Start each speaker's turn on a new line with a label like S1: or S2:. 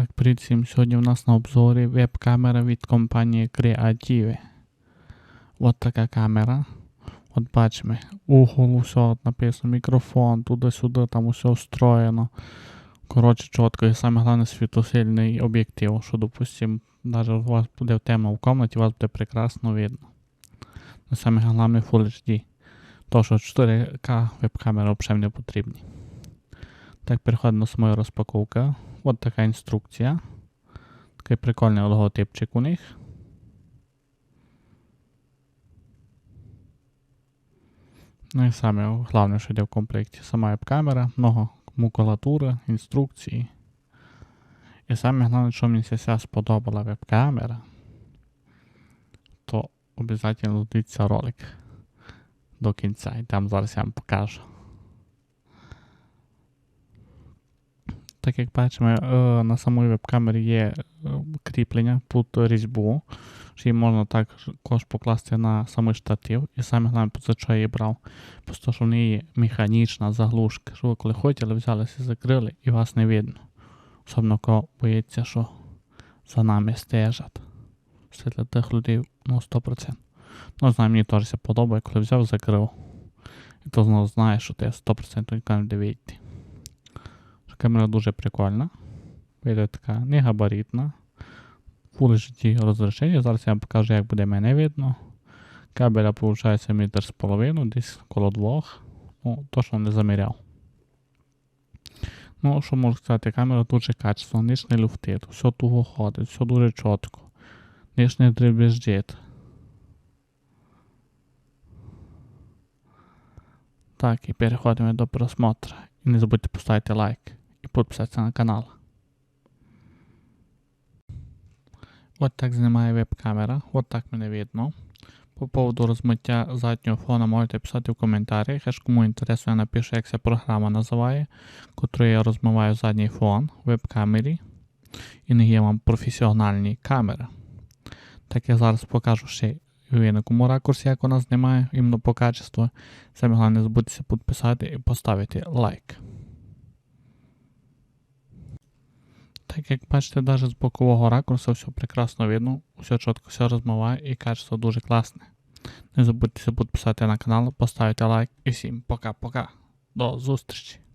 S1: Так, привіт всім. Сьогодні у нас на обзорі веб-камера від компанії Creative. От така камера. От бачимо, угол, все написано, мікрофон, туди-сюди, там усе встроєно. Коротше, чітко. І саме головне світосильний об'єктив, що, допустим, навіть у вас буде темно в кімнаті, у вас буде прекрасно видно. Саме головне Full HD. То, що 4К веб-камери взагалі не потрібні. Так, переходимо до самої розпаковки. От така інструкція. Такий прикольний логотипчик у них. Ну і саме головне, що йде в комплекті. Сама веб-камера, много макулатури, інструкції. І саме головне, що мені ся сподобала веб-камера, то обов'язково дивіться ролик до кінця. І там зараз я вам покажу. Так як бачимо, е, на самій веб-камері є е, кріплення під різьбу, що її можна також покласти на самий штатив. І саме головне, за що я її брав, просто що в неї механічна заглушка, що ви коли хотіли, взялися, закрили і вас не видно. Особливо кого боїться, що за нами стежать. Це для тих людей ну, 100%. Ну, знаю, мені теж подобає, коли взяв, закрив. І то знову знаєш, що ти 100% ніколи не вийти. Камера дуже прикольна. Вийде така не габаритна. Full HD розрішення. Зараз я вам покажу, як буде мене видно. Кабеля виходить метр з половиною, десь коло двох. Ну, точно не заміряв. Ну, що можу сказати, камера дуже качественна, ніч не люфтить, все туго ходить, все дуже чітко. Ніч не дребезжить. Так, і переходимо до просмотру. І не забудьте поставити лайк і підписатися на канал. От так знімає веб-камера, от так мене видно. По поводу розмиття заднього фона можете писати в коментарях. Аж кому інтересно, я напишу, як ця програма називає, котру я розмиваю задній фон в веб-камері. І не є вам професіональні камери. Так я зараз покажу ще в якому ракурсі, як вона знімає, іменно по качеству. Саме головне, не забудьте підписати і поставити лайк. Так як бачите, навіть з бокового ракурсу все прекрасно видно, все чітко все розмиває і качество дуже класне. Не забудьте підписати на канал, поставити лайк і всім пока-пока. До зустрічі!